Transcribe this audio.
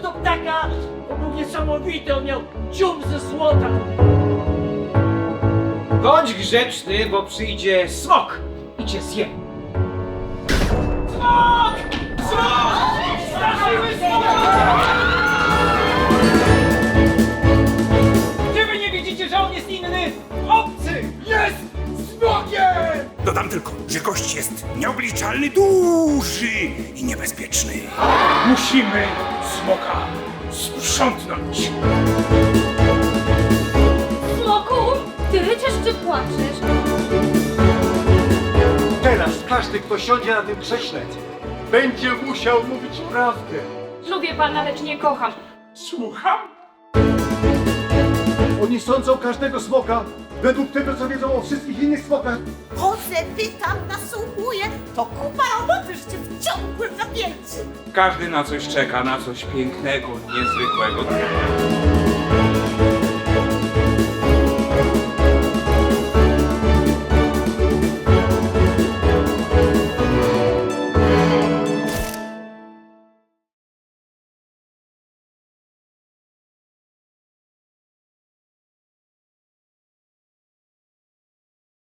taka, to był niesamowity, on miał dziób ze złota. Bądź grzeczny, bo przyjdzie smok i cię zje. Smok! Smok! Straszymy smoka! Czy wy nie widzicie, że on jest inny? Obcy! Jest smokiem! Dodam tylko, że gość jest nieobliczalny, duży i niebezpieczny. Musimy smoka sprzątnąć. Smoku, ty ryczysz czy płaczesz? Teraz każdy, kto siądzie na tym krześle, będzie musiał mówić prawdę. Lubię pana, lecz nie kocham. Słucham? Oni sądzą każdego smoka według tego, co wiedzą o wszystkich innych smokach. Ozeby tam nasłuchuje, to kupa roboty życie w ciągłym napięciu. Każdy na coś czeka, na coś pięknego, niezwykłego.